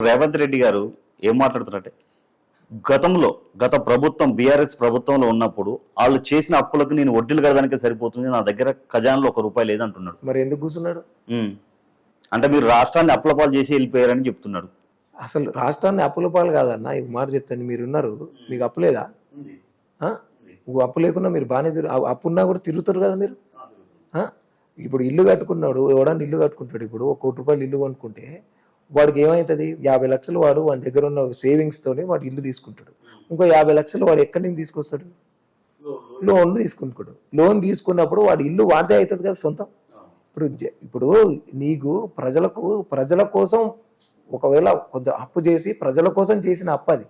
రేవంత్ రెడ్డి గారు ఏం మాట్లాడుతున్నారంటే గతంలో గత ప్రభుత్వం బీఆర్ఎస్ ప్రభుత్వంలో ఉన్నప్పుడు వాళ్ళు చేసిన అప్పులకు నేను వడ్డీలు కడదానికే సరిపోతుంది నా దగ్గర ఖజానాలో ఒక రూపాయి లేదంటున్నాడు. మరి ఎందుకు కూర్చున్నాడు. అంటే మీరు రాష్ట్రాన్ని అప్పులపాలు చేసి వెళ్ళిపోయారని చెప్తున్నాడు. అసలు రాష్ట్రాన్ని అప్పుల పాలు కాదన్న ఈ మాట చెప్తాను మీరు ఉన్నారు మీకు అప్పు లేదా? అప్పు లేకున్నా మీరు బాగానే అప్పు ఉన్నా కూడా తిరుగుతారు కదా మీరు? ఇప్పుడు ఇల్లు కట్టుకున్నాడు ఎవడన్నా ఇల్లు కట్టుకుంటాడు ఇప్పుడు ఒక కోటి రూపాయలు ఇల్లు కొనుక్కుంటే వాడికి ఏమవుతుంది యాభై లక్షలు వాడు వాడి దగ్గర ఉన్న సేవింగ్స్ తోనే వాడు ఇల్లు తీసుకుంటాడు. ఇంకో యాభై లక్షలు వాడు ఎక్కడి నుంచి తీసుకొస్తాడు? లోన్ తీసుకుంటాడు. లోన్ తీసుకున్నప్పుడు వాడి ఇల్లు వాడితే అవుతుంది కదా సొంతం? ఇప్పుడు ఇప్పుడు నీకు ప్రజలకు ప్రజల కోసం ఒకవేళ కొంచెం అప్పు చేసి ప్రజల కోసం చేసిన అప్పు అది.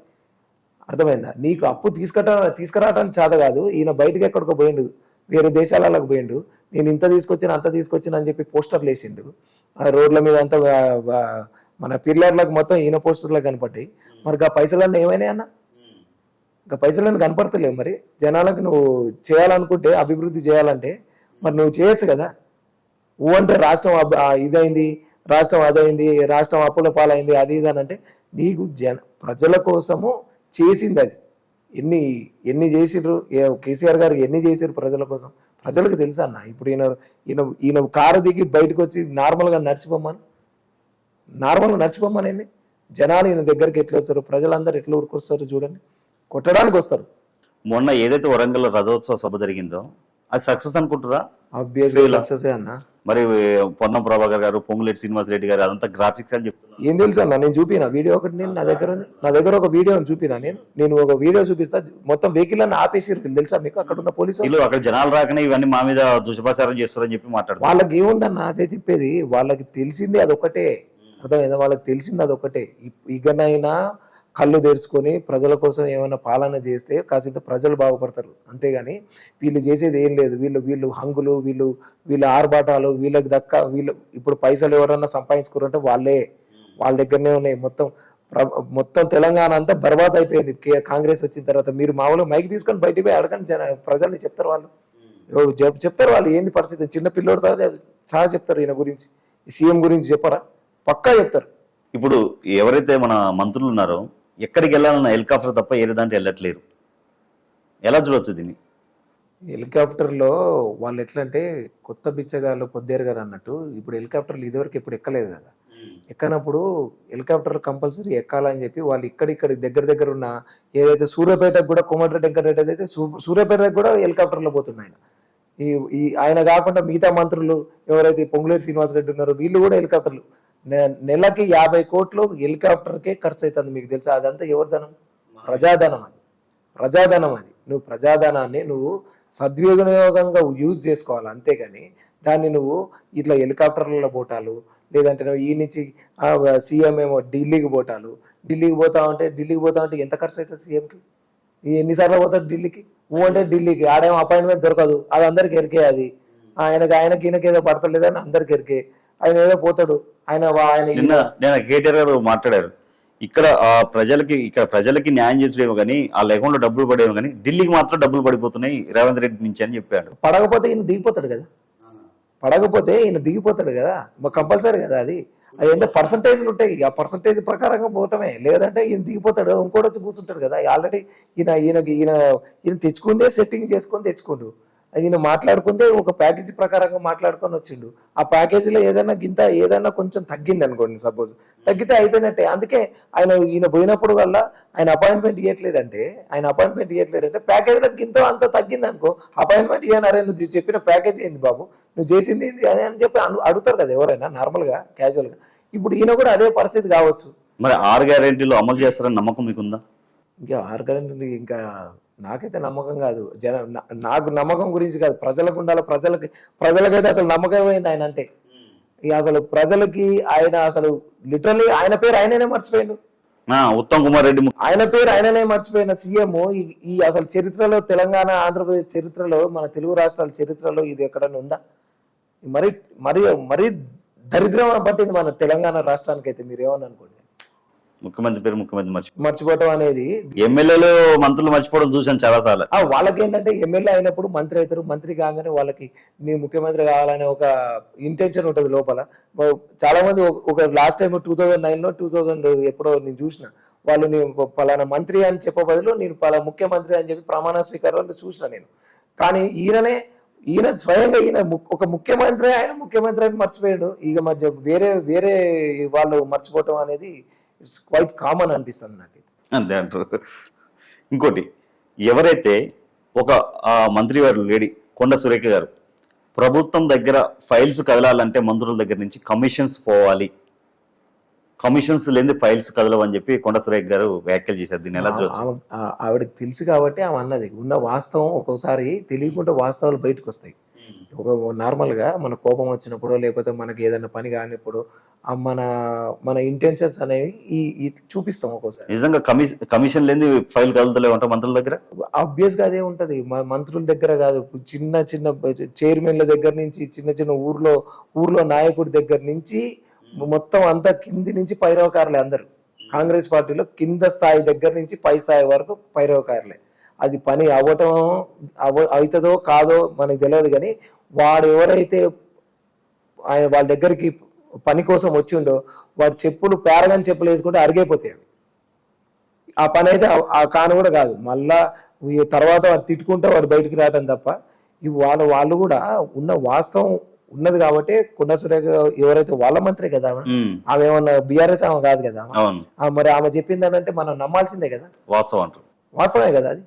అర్థమైందా? నీకు అప్పు తీసుకట తీసుకురావడానికి చేత కాదు. ఈయన బయటకి ఎక్కడికో పోయిండు. వేరే దేశాలకు పోయిండు. నేను ఇంత తీసుకొచ్చిన అంత తీసుకొచ్చిన అని చెప్పి పోస్టర్లు వేసిండు. ఆ రోడ్ల మీద అంతా మన పిల్లర్లకు మొత్తం ఈయన పోస్టర్లకు కనపడ్డాయి. మరి ఆ పైసలన్నీ ఏమైనాయి అన్న? ఇంకా పైసలన్నీ కనపడతలేవు మరి. జనాలకు నువ్వు చేయాలనుకుంటే అభివృద్ధి చేయాలంటే మరి నువ్వు చేయొచ్చు కదా? ఊ అంటే రాష్ట్రం ఇదైంది రాష్ట్రం అదైంది రాష్ట్రం అప్పుల పాలైంది అది ఇది అని అంటే నీకు జన ప్రజల కోసము చేసింది అది. ఎన్ని ఎన్ని చేసిండ్రు ఏ- కేసీఆర్ గారు ఎన్ని చేసారు ప్రజల కోసం? ప్రజలకు తెలుసా అన్న? ఇప్పుడు ఈయన ఈయన ఈయన కారు దిగి బయటకు వచ్చి నార్మల్గా నడిచిపోమ్మని నార్మల్గా నడిచిపోమ్మని ఏంటి జనాలు ఈయన దగ్గరికి ఎట్లా వస్తారు? ప్రజలందరూ ఎట్లా ఉరుకొస్తారు చూడండి. కొట్టడానికి వస్తారు. మొన్న ఏదైతే వరంగల్ రథోత్సవ సభ జరిగిందో అది సక్సెస్ అనుకుంటారా ఆబ్వియస్గా సక్సెస్ అన్న. మరి పొన్నం ప్రభాకర్ గారు పొంగులేటి శ్రీనివాస్ రెడ్డి గారు అదంతా గ్రాఫిక్స్ అని చెప్తున్నారు. ఏం తెలుసా అన్న? నేను చూపిన వీడియో ఒకటి నేను నా దగ్గర నా దగ్గర ఒక వీడియో చూపిన నేను. నేను ఒక వీడియో చూపిస్తా. మొత్తం వెహికల్ అన్న ఆపేసి తెలుసా మీకు? అక్కడ ఉన్న పోలీసు వాళ్ళు? వీళ్ళు అక్కడ జనాలు రాకనే ఇవన్నీ మా మీద దుష్ప్రచారం చేస్తారని చెప్పి మాట్లాడుతున్నారు. వాళ్ళకి ఏముందన్న? అదే చెప్పేది. వాళ్ళకి తెలిసింది అదొకటే అర్థమైందా? వాళ్ళకి తెలిసింది అదొకటే ఇప్- ఇకనైనా కళ్ళు తెరుచుకొని ప్రజల కోసం ఏమైనా పాలన చేస్తే కాసింత ప్రజలు బాగుపడతారు. అంతేగాని వీళ్ళు చేసేది ఏం లేదు. వీళ్ళు వీళ్ళు హంగులు వీళ్ళు వీళ్ళ ఆర్భాటాలు వీళ్ళకి దక్క వీళ్ళు ఇప్పుడు పైసలు ఎవరన్నా సంపాదించుకోరంటే వాళ్ళే. వాళ్ళ దగ్గరనే ఉన్నాయి. మొత్తం మొత్తం తెలంగాణ అంతా బర్బాద్ అయిపోయింది. కే- కాంగ్రెస్ వచ్చిన తర్వాత మీరు మామూలుగా మైక్ తీసుకొని బయటికి పోయి అడగండి జన ప్రజల్ని చెప్తారు వాళ్ళు. ఓ చెప్తారు వాళ్ళు. ఏంది పరిస్థితి? చిన్న పిల్లోడు సహా చెప్తారు ఈయన గురించి. సీఎం గురించి చెప్పరా? పక్కా చెప్తారు. ఇప్పుడు ఎవరైతే మన మంత్రులు ఉన్నారో ఎక్కడికి వెళ్ళాలన్న హెలికాప్టర్ తప్ప ఏది దాంట్లో వెళ్ళట్లేరు. ఎలా చూడొచ్చు దీన్ని? హెలికాప్టర్లో వాళ్ళు ఎట్లా అంటే కొత్త బిచ్చగాళ్ళు పొద్దేరు గారు అన్నట్టు ఇప్పుడు హెలికాప్టర్లు ఇదివరకు ఇప్పుడు ఎక్కలేదు కదా. ఎక్కనప్పుడు హెలికాప్టర్ కంపల్సరీ ఎక్కాలని చెప్పి వాళ్ళు ఇక్కడిక్కడ దగ్గర దగ్గర ఉన్న ఏదైతే సూర్యాపేటకు కూడా కోమటిరెడ్డి వెంకటరెడ్డి అయితే సూర్యాపేటకు కూడా హెలికాప్టర్లో పోతున్నాయి ఈ ఈ ఆయన కాకుండా మిగతా మంత్రులు ఎవరైతే పొంగులేటి శ్రీనివాసరెడ్డి ఉన్నారో వీళ్ళు కూడా హెలికాప్టర్లు. నెలకి యాభై కోట్లు హెలికాప్టర్కే ఖర్చు అవుతుంది మీకు తెలుసా? అదంతా ఎవరి ధనం? ప్రజాధనం అది. ప్రజాధనం అది. నువ్వు ప్రజాధనాన్ని నువ్వు సద్వినియోగంగా యూజ్ చేసుకోవాలి. అంతేగాని దాన్ని నువ్వు ఇట్లా హెలికాప్టర్లలో పోటాలు లేదంటే నువ్వు ఈ నుంచి సీఎం ఏమో ఢిల్లీకి పోటాలు. ఢిల్లీకి పోతా ఉంటే ఢిల్లీకి పోతా ఉంటే ఎంత ఖర్చు అవుతుంది సీఎంకి ఎన్నిసార్లు పోతాడు ఢిల్లీకి? నువ్వు అంటే ఢిల్లీకి. ఆడేమో అపాయింట్మెంట్ దొరకదు. అది అందరికి ఎరికే అది. ఆయనకి ఆయనకి ఈయనకి ఏదో పడతలేదని అందరికి ఎరికే. ఆయన ఏదో పోతాడు. ఆయన ఆయన నిన్న నేను కేటీఆర్ గారు మాట్లాడారు. ఇక్కడ ఆ ప్రజలకి ఇక్కడ ప్రజలకి న్యాయం చేసేమో కానీ వాళ్ళ అకౌంట్లో డబ్బులు పడేమో కానీ ఢిల్లీకి మాత్రం డబ్బులు పడిపోతున్నాయి రేవంత్ రెడ్డి నుంచి అని చెప్పాడు. పడకపోతే ఈయన దిగిపోతాడు కదా. పడకపోతే ఈయన దిగిపోతాడు కదా. కంపల్సరీ కదా అది. అది ఎంత పర్సంటేజ్లు ఉంటాయి. ఆ పర్సంటేజ్ ప్రకారంగా పోవటమే. లేదంటే ఈయన దిగిపోతాడు. ఇంకోటి వచ్చి కూర్చుంటాడు కదా. ఆల్రెడీ ఈయన ఈయనకి ఈయన ఈయన తెచ్చుకుందే సెట్టింగ్ చేసుకొని తెచ్చుకోండు. ఈయన మాట్లాడుకుందే ఒక ప్యాకేజీ ప్రకారంగా మాట్లాడుకొని వచ్చిండు. ఆ ప్యాకేజీలో ఏదైనా గింత ఏదైనా కొంచెం తగ్గింది అనుకోండి సపోజ్ తగ్గితే అయిపోయినట్టే. అందుకే ఆయన ఈయన పోయినప్పుడు వల్ల ఆయన అపాయింట్మెంట్ ఇవ్వట్లేదంటే ఆయన అపాయింట్మెంట్ ఇవ్వట్లేదంటే ప్యాకేజీలో గింత అంత తగ్గింది అనుకో అపాయింట్మెంట్ ఇవ్వనారే నువ్వు చెప్పిన ప్యాకేజ్ ఏంది బాబు? నువ్వు చేసింది ఏంది అని అని చెప్పి అడుగుతారు కదా ఎవరైనా నార్మల్గా క్యాజువల్గా ఇప్పుడు ఈయన కూడా అదే పరిస్థితి కావచ్చు. మరి ఆరు గ్యారెంటీలు అమలు చేస్తారని నమ్మకం మీకుందా? ఇంకా ఆర్గనైజ్ ఇంకా నాకైతే నమ్మకం కాదు. జన నాకు నమ్మకం గురించి కాదు. ప్రజలకు ఉండాలి. ప్రజలకి ప్రజలకైతే అసలు నమ్మకమైంది ఆయన అంటే ఇక అసలు ప్రజలకి ఆయన అసలు లిటరలీ ఆయన పేరు ఆయననే మర్చిపోయాడు. ఉత్తమ్ కుమార్ రెడ్డి ఆయన పేరు ఆయననే మర్చిపోయిన సీఎం ఈ- ఈ అసలు చరిత్రలో తెలంగాణ ఆంధ్రప్రదేశ్ చరిత్రలో మన తెలుగు రాష్ట్రాల చరిత్రలో ఇది ఎక్కడన్నా ఉందా? మరి మరి మరి దరిద్రం పట్టింది మన తెలంగాణ రాష్ట్రానికి అయితే మీరు ఏమని అనుకోండి. ముఖ్యమంత్రి పేరు ముఖ్యమంత్రి మర్చి మర్చిపోవటం అనేది ఎమ్మెల్యేలు మంత్రులు మర్చిపోవడం చూసాను చాలా సార్లు. వాళ్ళకి ఏంటంటే ఎమ్మెల్యే అయినప్పుడు మంత్రి అవుతారు మంత్రి కాగానే వాళ్ళకి నేను ముఖ్యమంత్రి కావాలనే ఒక ఇంటెన్షన్ ఉంటుంది లోపల. చాలా మంది ఒక- లాస్ట్ టైం టూ థౌజండ్ నైన్లో టూ థౌజండ్ ఎప్పుడో నేను చూసిన వాళ్ళు నేను పలానా మంత్రి అని చెప్పే బదులు నేను పలా ముఖ్యమంత్రి అని చెప్పి ప్రమాణ స్వీకారం చూసిన నేను. కానీ ఈయననే ఈయన స్వయంగా ఈయన ము- ఒక ముఖ్యమంత్రి ఆయన ముఖ్యమంత్రి అని మర్చిపోయాడు. ఇక మధ్య వేరే వేరే వాళ్ళు మర్చిపోవటం అనేది ఇట్స్ క్వైట్ కామన్ అనిపిస్తుంది నాకు అంతే అంటారు. ఇంకోటి ఎవరైతే ఒక మంత్రి వారు లేడీ కొండ సురేఖ గారు ప్రభుత్వం దగ్గర ఫైల్స్ కదలాలంటే మంత్రుల దగ్గర నుంచి కమిషన్స్ పోవాలి. కమిషన్స్ లేని ఫైల్స్ కదలవని చెప్పి కొండ సురేఖ గారు వ్యాఖ్యలు చేశారు. దీన్ని ఎలా ఆవిడకి తెలుసు కాబట్టి ఆమె అన్నది. ఉన్న వాస్తవం ఒక్కోసారి తెలియకుండా వాస్తవాలు బయటకు వస్తాయి. ఒక నార్మల్గా మన కోపం వచ్చినప్పుడు లేకపోతే మనకి ఏదైనా పని కానిప్పుడు మన మన ఇంటెన్షన్స్ అనేవి ఈ చూపిస్తాం ఒక్కోసారి. నిజంగా కమిషన్ లేని ఫైల్ కదులుతలేవు అంట మంత్రుల దగ్గర? ఆబ్వియస్గా అదే ఉంటది. మంత్రుల దగ్గర కాదు. చిన్న చిన్న చైర్మన్ల దగ్గర నుంచి చిన్న చిన్న ఊర్లో ఊర్లో నాయకుడి దగ్గర నుంచి మొత్తం అంతా కింది నుంచి పైరవకారులే అందరు. కాంగ్రెస్ పార్టీలో కింద స్థాయి దగ్గర నుంచి పై స్థాయి వరకు పైరవకారులే. అది పని అవ్వటం అవ అవుతుందో కాదో మనకు తెలియదు కానీ వాడు ఎవరైతే ఆయన వాళ్ళ దగ్గరికి పని కోసం వచ్చిండో వాడు చెప్పులు పేరగాని చెప్పులు వేసుకుంటే అరిగైపోతాయి అవి. ఆ పని అయితే ఆ- కాను కూడా కాదు. మళ్ళా తర్వాత వాడు తిట్టుకుంటే వాడు బయటికి రావటం తప్ప ఇవి వాళ్ళ వాళ్ళు కూడా ఉన్న వాస్తవం ఉన్నది కాబట్టి కొండ సురేఖ ఎవరైతే వాళ్ళ మంత్రి కదా ఆమె. ఏమన్నా బీఆర్ఎస్ ఆమె కాదు కదా మరి ఆమె చెప్పిందనంటే మనం నమ్మాల్సిందే కదా? వాస్తవం అంటారు. వాస్తవమే కదా అది?